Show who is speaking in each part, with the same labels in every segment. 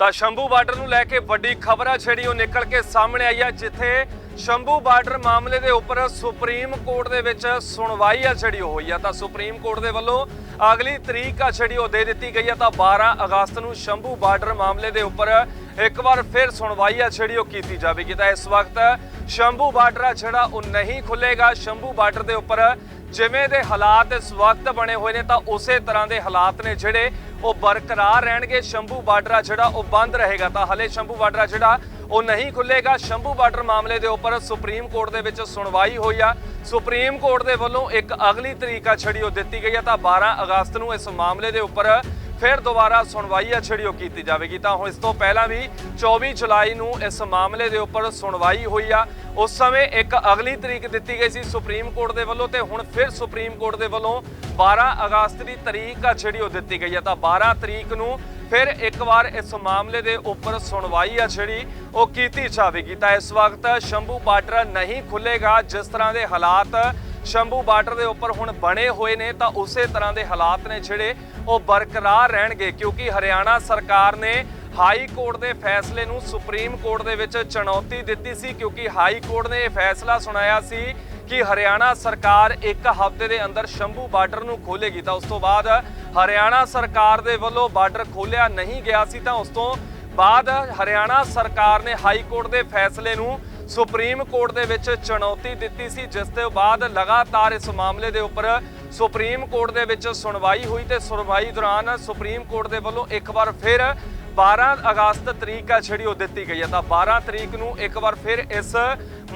Speaker 1: ਤਾਂ ਸ਼ੰਭੂ ਬਾਰਡਰ ਨੂੰ ਲੈ ਕੇ ਵੱਡੀ ਖਬਰ ਆ ਜਿਹੜੀ ਉਹ ਨਿਕਲ ਕੇ ਸਾਹਮਣੇ ਆਈ ਆ, ਜਿੱਥੇ ਸ਼ੰਭੂ ਬਾਰਡਰ ਮਾਮਲੇ ਦੇ ਉੱਪਰ ਸੁਪਰੀਮ ਕੋਰਟ ਦੇ ਵਿੱਚ ਸੁਣਵਾਈ ਆ ਜਿਹੜੀ ਉਹ ਹੋਈ ਆ, ਤਾਂ ਸੁਪਰੀਮ ਕੋਰਟ ਦੇ ਵੱਲੋਂ ਅਗਲੀ ਤਰੀਕ ਆ ਜਿਹੜੀ ਉਹ ਦੇ ਦਿੱਤੀ ਗਈ ਆ, ਤਾਂ 12 ਅਗਸਤ ਨੂੰ ਸ਼ੰਭੂ ਬਾਰਡਰ ਮਾਮਲੇ ਦੇ ਉੱਪਰ ਇੱਕ ਵਾਰ ਫਿਰ ਸੁਣਵਾਈ ਆ ਜਿਹੜੀ ਉਹ ਕੀਤੀ ਜਾਵੇਗੀ। ਤਾਂ ਇਸ ਵਕਤ ਸ਼ੰਭੂ ਬਾਰਡਰ ਆ ਜਿਹੜਾ ਉਹ ਨਹੀਂ ਖੁੱਲੇਗਾ ਸ਼ੰਭੂ ਬਾਰਡਰ ਦੇ ਉੱਪਰ ਜਿਵੇਂ ਦੇ ਹਾਲਾਤ ਇਸ ਵਕਤ ਬਣੇ ਹੋਏ ਨੇ, ਤਾਂ ਉਸੇ ਤਰ੍ਹਾਂ ਦੇ ਹਾਲਾਤ ਨੇ ਜਿਹੜੇ ਉਹ ਬਰਕਰਾਰ ਰਹਿਣਗੇ। ਸ਼ੰਭੂ ਬਾਰਡਰ ਆ ਜਿਹੜਾ ਉਹ ਬੰਦ ਰਹੇਗਾ। ਤਾਂ ਹਲੇ ਸ਼ੰਭੂ ਬਾਰਡਰ ਆ ਜਿਹੜਾ ਉਹ ਨਹੀਂ ਖੁੱਲੇਗਾ ਸ਼ੰਭੂ ਬਾਰਡਰ ਮਾਮਲੇ ਦੇ ਉੱਪਰ ਸੁਪਰੀਮ ਕੋਰਟ ਦੇ ਵਿੱਚ ਸੁਣਵਾਈ ਹੋਈ ਆ। ਸੁਪਰੀਮ ਕੋਰਟ ਦੇ ਵੱਲੋਂ ਇੱਕ ਅਗਲੀ ਤਰੀਕਾ ਛੜੀ ਉਹ ਦਿੱਤੀ ਗਈ ਆ, ਤਾਂ 12 ਅਗਸਤ ਨੂੰ ਇਸ ਮਾਮਲੇ ਦੇ ਉੱਪਰ ਫਿਰ ਦੁਬਾਰਾ ਸੁਣਵਾਈ ਆ ਜਿਹੜੀ ਉਹ ਕੀਤੀ ਜਾਵੇਗੀ। ਤਾਂ ਹੁਣ ਇਸ ਤੋਂ ਪਹਿਲਾਂ ਵੀ 24 ਜੁਲਾਈ ਨੂੰ ਇਸ ਮਾਮਲੇ ਦੇ ਉੱਪਰ ਸੁਣਵਾਈ ਹੋਈ ਆ। ਉਸ ਸਮੇਂ ਇੱਕ ਅਗਲੀ ਤਰੀਕ ਦਿੱਤੀ ਗਈ ਸੀ ਸੁਪਰੀਮ ਕੋਰਟ ਦੇ ਵੱਲੋਂ, ਤੇ ਹੁਣ ਫਿਰ ਸੁਪਰੀਮ ਕੋਰਟ ਦੇ ਵੱਲੋਂ 12 ਅਗਸਤ ਦੀ ਤਰੀਕ ਆ ਜਿਹੜੀ ਉਹ ਦਿੱਤੀ ਗਈ ਆ। ਤਾਂ 12 ਤਰੀਕ ਨੂੰ ਫਿਰ ਇੱਕ ਵਾਰ ਇਸ ਮਾਮਲੇ ਦੇ ਉੱਪਰ ਸੁਣਵਾਈ ਆ ਜਿਹੜੀ ਉਹ ਕੀਤੀ ਜਾਵੇਗੀ। ਤਾਂ ਇਸ ਵਕਤ ਸ਼ੰਭੂ ਬਾਰਡਰ ਨਹੀਂ ਖੁੱਲੇਗਾ ਜਿਸ ਤਰ੍ਹਾਂ ਦੇ ਹਾਲਾਤ ਸ਼ੰਭੂ ਬਾਰਡਰ ਦੇ ਉੱਪਰ ਹੁਣ ਬਣੇ ਹੋਏ ਨੇ, ਤਾਂ ਉਸੇ ਤਰ੍ਹਾਂ ਦੇ ਹਾਲਾਤ ਨੇ ਜਿਹੜੇ ਉਹ ਬਰਕਰਾਰ ਰਹਿਣਗੇ, ਕਿਉਂਕਿ ਹਰਿਆਣਾ ਸਰਕਾਰ ਨੇ ਹਾਈ ਕੋਰਟ ਦੇ ਫੈਸਲੇ ਨੂੰ ਸੁਪਰੀਮ ਕੋਰਟ ਦੇ ਵਿੱਚ ਚੁਣੌਤੀ ਦਿੱਤੀ ਸੀ, ਕਿਉਂਕਿ ਹਾਈ ਕੋਰਟ ਨੇ ਇਹ ਫੈਸਲਾ ਸੁਣਾਇਆ ਸੀ ਕਿ ਹਰਿਆਣਾ ਸਰਕਾਰ ਇੱਕ ਹਫ਼ਤੇ ਦੇ ਅੰਦਰ ਸ਼ੰਭੂ ਬਾਰਡਰ ਨੂੰ ਖੋਲੇਗੀ ਤਾਂ ਉਸ ਤੋਂ ਬਾਅਦ ਹਰਿਆਣਾ ਸਰਕਾਰ ਦੇ ਵੱਲੋਂ ਬਾਰਡਰ ਖੋਲਿਆ ਨਹੀਂ ਗਿਆ ਸੀ ਤਾਂ ਉਸ ਤੋਂ ਬਾਅਦ ਹਰਿਆਣਾ ਸਰਕਾਰ ਨੇ ਹਾਈ ਕੋਰਟ ਦੇ ਫੈਸਲੇ ਨੂੰ ਸੁਪਰੀਮ ਕੋਰਟ ਦੇ ਵਿੱਚ ਚੁਣੌਤੀ ਦਿੱਤੀ ਸੀ, ਜਿਸ ਤੋਂ ਬਾਅਦ ਲਗਾਤਾਰ ਇਸ ਮਾਮਲੇ ਦੇ ਉੱਪਰ ਸੁਪਰੀਮ ਕੋਰਟ ਦੇ ਵਿੱਚ ਸੁਣਵਾਈ ਹੋਈ ਤੇ ਸੁਣਵਾਈ ਦੌਰਾਨ ਸੁਪਰੀਮ ਕੋਰਟ ਦੇ ਵੱਲੋਂ ਇੱਕ ਵਾਰ ਫਿਰ 12 ਅਗਸਤ ਤਰੀਕ ਆ ਜਿਹੜੀ ਉਹ ਦਿੱਤੀ ਗਈ ਹੈ। ਤਾਂ 12 ਤਰੀਕ ਨੂੰ ਇੱਕ ਵਾਰ ਫਿਰ ਇਸ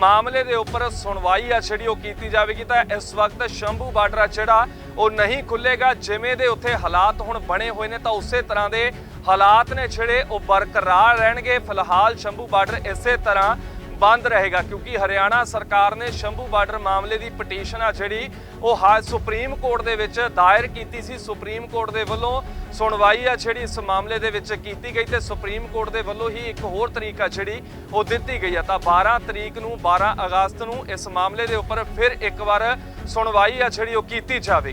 Speaker 1: ਮਾਮਲੇ ਦੇ ਉੱਪਰ ਸੁਣਵਾਈ ਆ ਜਿਹੜੀ ਉਹ ਕੀਤੀ ਜਾਵੇਗੀ ਤਾਂ ਇਸ ਵਕਤ ਸ਼ੰਭੂ ਬਾਰਡਰ ਆ ਜਿਹੜਾ ਉਹ ਨਹੀਂ ਖੁੱਲੇਗਾ ਜਿਵੇਂ ਦੇ ਉੱਥੇ ਹਾਲਾਤ ਹੁਣ ਬਣੇ ਹੋਏ ਨੇ ਤਾਂ ਉਸੇ ਤਰ੍ਹਾਂ ਦੇ ਹਾਲਾਤ ਨੇ ਜਿਹੜੇ ਉਹ ਬਰਕਰਾਰ ਰਹਿਣਗੇ। ਫਿਲਹਾਲ ਸ਼ੰਭੂ ਬਾਰਡਰ ਇਸੇ ਤਰ੍ਹਾਂ ਬੰਦ ਰਹੇਗਾ ਕਿਉਂਕਿ ਹਰਿਆਣਾ ਸਰਕਾਰ ਨੇ ਸ਼ੰਭੂ ਬਾਰਡਰ ਮਾਮਲੇ ਦੀ ਪਟੀਸ਼ਨ ਆ ਜਿਹੜੀ ਉਹ ਹਾ ਸੁਪਰੀਮ ਕੋਰਟ ਦੇ ਵਿੱਚ ਦਾਇਰ ਕੀਤੀ ਸੀ। ਸੁਪਰੀਮ ਕੋਰਟ ਦੇ ਵੱਲੋਂ ਸੁਣਵਾਈ ਆ ਜਿਹੜੀ ਇਸ ਮਾਮਲੇ ਦੇ ਵਿੱਚ ਕੀਤੀ ਗਈ ਤੇ ਸੁਪਰੀਮ ਕੋਰਟ ਦੇ ਵੱਲੋਂ ਹੀ ਇੱਕ ਹੋਰ ਤਰੀਕਾ ਜਿਹੜੀ ਉਹ ਦਿੱਤੀ ਗਈ ਆ। ਤਾਂ 12 ਤਰੀਕ ਨੂੰ 12 ਅਗਸਤ ਨੂੰ ਇਸ ਮਾਮਲੇ ਦੇ ਉੱਪਰ ਫਿਰ ਇੱਕ ਵਾਰ ਸੁਣਵਾਈ ਆ ਜਿਹੜੀ ਉਹ ਕੀਤੀ ਜਾਵੇਗੀ।